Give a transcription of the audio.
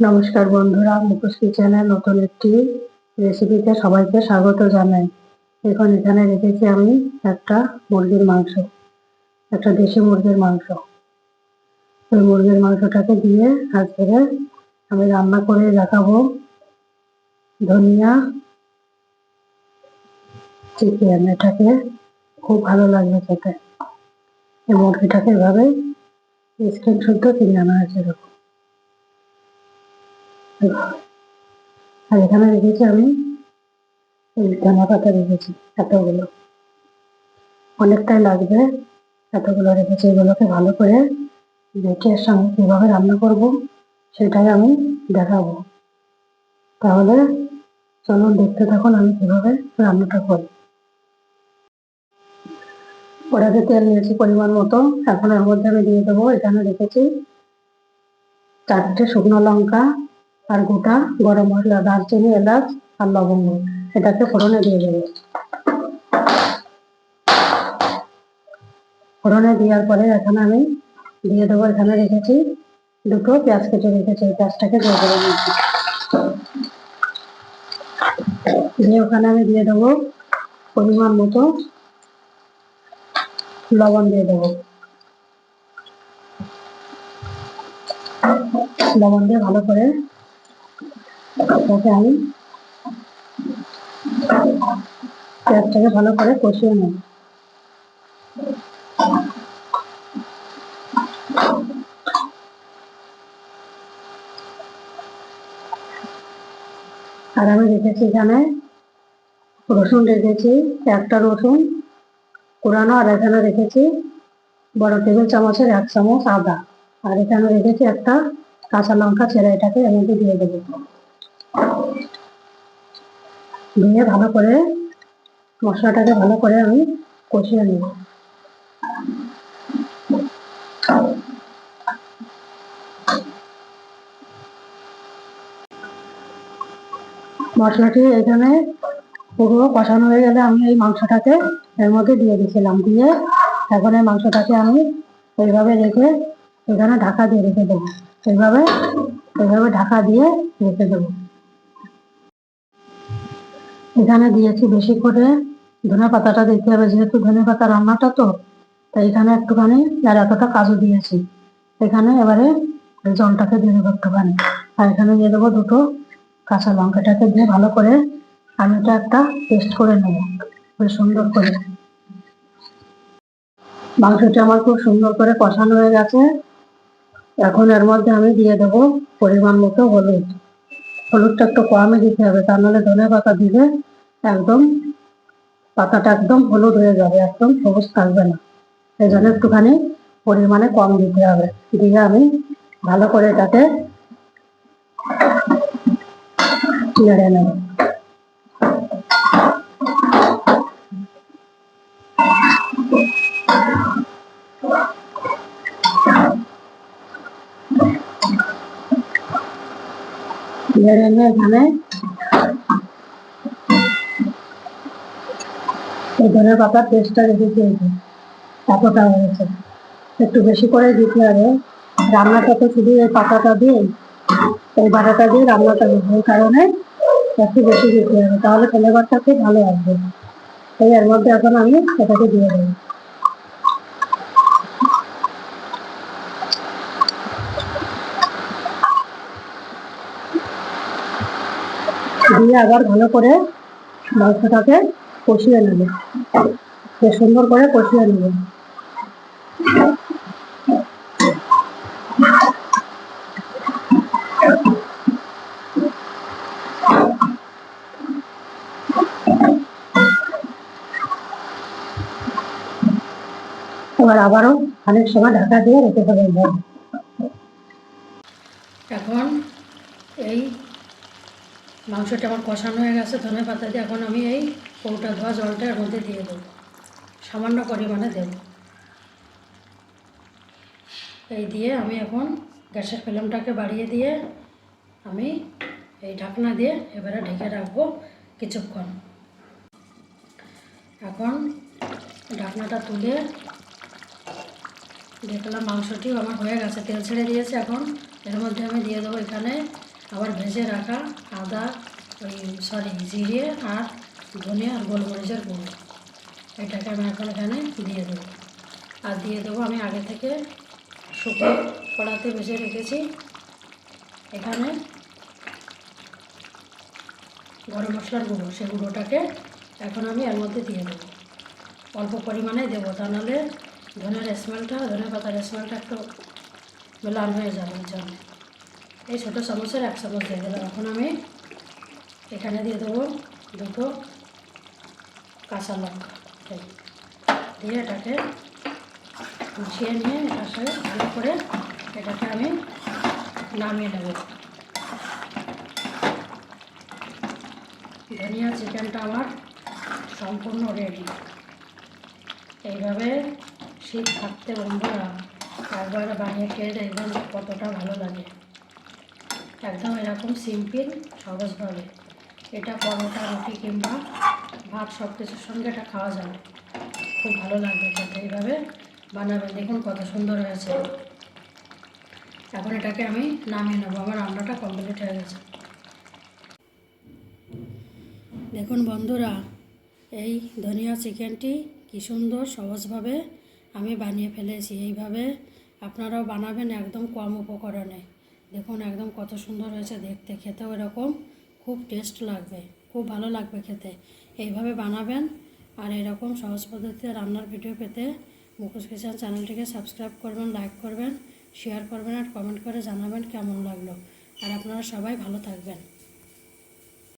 নমস্কার বন্ধুরা মুখোশ কিচেনের নতুন একটি রেসিপিতে সবাইকে স্বাগত জানাই। এখন এখানে রেখেছি আমি একটা মুরগির মাংস, একটা দেশি মুরগির মাংস। ওই মুরগির মাংসটাকে দিয়ে আজকে আমি রান্না করে দেখাবো। ধনিয়া, চিকেন, এটাকে খুব ভালো লাগবে খেতে। এই মুরগিটাকে এভাবে স্কিন শুদ্ধ কিনে আনা হয়েছে এরকম আর এখানে রেখেছি আমি। এই ধনে পাতা রেখেছি, এতগুলো। অনেকটাই লাগবে, এতগুলো রেখেছি। এগুলোকে ভালো করে বেটে এর সঙ্গে কীভাবে রান্না করব, সেটাই আমি দেখাবো। তাহলে চলুন দেখতে থাকুন আমি কীভাবে রান্নাটা করি। ওটাতে তেল নিয়েছি পরিমাণ মতো, এখন এর মধ্যে আমি দিয়ে দেবো। এখানে রেখেছি চারটে শুকনো লঙ্কা আর গোটা গরম মশলা, দারচিনি, এলাচ আর লবঙ্গ এটাকে ফোড়নে দিয়ে দেবো। ফোড়নে দেওয়ার পরে এখানে আমি দিয়ে দেবো, এখানে রেখেছি দুটো পেঁয়াজ কেটে রেখেছি, এই পেঁয়াজটাকে দিয়ে দেবো। দিয়ে ওখানে আমি দিয়ে দেবো পরিমাণ মতো লবণ দিয়ে দেবো। লবণ দিয়ে ভালো করে আমি ভালো করে কষিয়ে নেব আর আমি রেখেছি এখানে রসুন রেখেছি, একটা রসুন কোরানো আর এখানে রেখেছি বড় টেবিল চামচের এক চামচ আদা। আর এখানে রেখেছি একটা কাঁচা লঙ্কা, ছেড়ে এটাকে মধ্যে দিয়ে দেবো। দিয়ে ভালো করে, মশলাটাকে ভালো করে আমি কষিয়ে নেব। মশলাটি এখানে পুরো কষানো হয়ে গেলে আমি এই মাংসটাকে এর মধ্যে দিয়ে দিয়েছিলাম। দিয়ে এখন এই মাংসটাকে আমি এইভাবে রেখে এখানে ঢাকা দিয়ে রেখে দেবো। এইভাবে এইভাবে ঢাকা দিয়ে রেখে দেবো। এখানে দিয়েছি বেশি করে। ধনে পাতাটা দিতে হবে, যেহেতু ধনে পাতা রান্নাটা তো, তাই এখানে একটুখানি, আর এতটা কাজু দিয়েছি। এখানে এবারে জলটাকে দিয়ে দেবো একটুখানি। আর এখানে দিয়ে দেবো দুটো কাঁচা লঙ্কাটাকে দিয়ে ভালো করে আমি এটা একটা পেস্ট করে নেব, বেশ সুন্দর করে। মাংসটা আমার খুব সুন্দর করে কষানো হয়ে গেছে। এখন এর মধ্যে আমি দিয়ে দেবো পরিমাণ মতো হলুদ। হলুদটা একটু কমই দিতে হবে তা নাহলে ধনে পাতা দিলে একদম পাতাটা একদম হলুদ হয়ে যাবে, একদম সবুজ থাকবে না। এই জন্য একটুখানি পরিমাণে কম দিতে হবে। দিয়ে আমি ভালো করে এটাকে নেড়ে নেব নেড়ে নিয়ে এখানে এই পাতার টেস্টটা এই যে এতটা হয়েছে একটু বেশি করে দিতে হবে রান্নাটা তো শুধু এই পাতাটা দিয়ে এই বাটাটা দিয়ে রান্নাটা করব এই কারণে একটু বেশি দিতে হবে তাহলে ফ্লেভারটা খুব ভালো আসবে এই এর মধ্যে এখন আমি সেটাকে দিয়ে দেবো। দিয়ে আবার ভালো করে মাংসটাকে কষিয়ে নেবে। সুন্দর করে কষিয়ে নেবে। এবার আবারও অনেক সময় ঢাকা দিয়ে রেখে দেবেন এখন এই মাংসটা আমার কষানো হয়ে গেছে, ধনে পাতা দিয়ে। এখন আমি এই কৌটা ধোয়া জলটা এর মধ্যে দিয়ে দেবো। সামান্য পরিমাণে দেব। এই দিয়ে আমি এখন গ্যাসের ফ্লেমটাকে বাড়িয়ে দিয়ে আমি এই ঢাকনা দিয়ে এবারে ঢেকে রাখব কিছুক্ষণ। এখন ঢাকনাটা তুলে দেখলাম মাংসটিও আমার হয়ে গেছে, তেল ছেড়ে দিয়েছে। এখন এর মধ্যে আমি দিয়ে দেবো এখানে আবার ভেজে রাখা আদা, ওই সরি জিরে আর ধনে আর গোলমরিচের গুঁড়ো। এটাকে আমি এখন এখানে দিয়ে দেবো। আর দিয়ে দেবো আমি আগে থেকে শুকনো কড়াতে ভেজে রেখেছি। এখানে গরম মশলার গুঁড়ো, সে গুঁড়োটাকে এখন আমি এর মধ্যে দিয়ে দেবো। অল্প পরিমাণে দেবো, তা নাহলে ধনের স্মেলটা ধনে পাতার স্মেলটা একটু লাল হয়ে যাবে জন্য। এই ছোটো চামচের এক চামচ দিয়ে দিলাম। এখন আমি এখানে দিয়ে দেবো দুটো কাঁচা লঙ্কা। দিয়ে এটাকে মিশিয়ে নিয়ে এটার সাথে ভালো করে এটাকে আমি নামিয়ে নেব। ধনিয়া চিকেনটা আমার সম্পূর্ণ রেডি এইভাবে শীত থাকতে বন্ধুরা, একবার বানিয়ে খেয়ে দেখবেন কতটা ভালো লাগে। একদম এরকম সিম্পল সহজভাবে এটা পরোটা, রুটি কিংবা ভাত সব কিছুর সঙ্গে এটা খাওয়া যাবে খুব ভালো লাগবে খেতে, এইভাবে বানাবেন। দেখুন কত সুন্দর হয়েছে। এখন এটাকে আমি নামিয়ে নেব। আমার রান্নাটা কমপ্লিট হয়ে গেছে। দেখুন বন্ধুরা, এই ধনিয়া চিকেনটি কী সুন্দর সহজভাবে আমি বানিয়ে ফেলেছি। এইভাবে আপনারাও বানাবেন একদম কম উপকরণে। দেখুন, একদম কত সুন্দর হয়েছে দেখতে, খেতেও এরকম, খুব টেস্ট লাগবে, খুব ভালো লাগবে খেতে। এইভাবে বানাবেন, আর এরকম সহজ পদ্ধতিতে রান্নার ভিডিও পেতে মুখোশ কিচেন চ্যানেলটিকে সাবস্ক্রাইব করবেন লাইক করবেন শেয়ার করবেন, আর কমেন্ট করে জানাবেন কেমন লাগল। আর আপনারা সবাই ভালো থাকবেন।